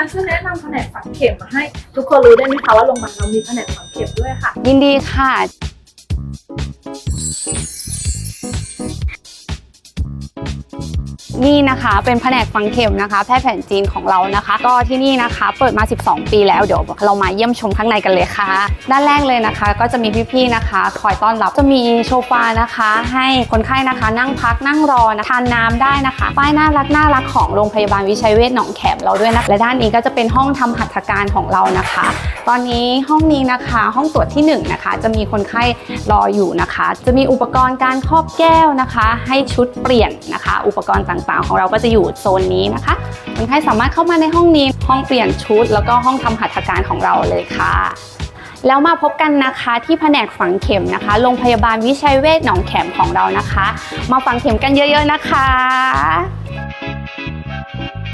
ารย์ช่วยแนะนำแผนกฝังเข็มมาให้ ทุกคนรู้ได้ไหมคะว่าโรงพยาบาลเรามีแผนกฝังเข็มด้วยค่ะ ยินดีค่ะ นี่นะคะเป็นแผนกฝังเข็มนะคะ แพทย์แผนจีนของเรานะคะ ก็ที่นี่นะคะ เปิดมา 12 ปีแล้วเดี๋ยวเรามาเยี่ยมชมข้างในกันเลยค่ะ ด้านแรกเลยนะคะ ก็จะมีพี่ๆนะคะ คอยต้อนรับจะมีโซฟานะคะ ให้คนไข้นะคะ นั่งพักนั่งรอนะทานน้ำได้นะคะป้ายน่ารักน่ารักของโรงพยาบาลวิชัยเวชหนองแขมเราด้วยนะและด้านนี้ก็จะเป็นห้องทำหัตถการของเรานะคะ ตอนนี้ห้องนี้นะคะ ห้องตรวจที่1นงนะคะ จะมีคนไข้รออยู่นะคะ จะมีอุปกรณ์การครอบแก้วนะคะ ให้ชุดเปลี่ยนนะคะ อุปกรณ์ต่างๆ ของเราก็จะอยู่โซนนี้นะคะคนไข้สามารถเข้ามาในห้องนี้ ห้องเปลี่ยนชุด แล้วก็ห้องทำหัตถการของเราเลยค่ะแล้วมาพบกันนะคะที่แผนกฝังเข็มนะคะ โรงพยาบาลวิชัยเวชหนองแขมของเรานะคะ มาฝังเข็มกันเยอะ ๆนะคะ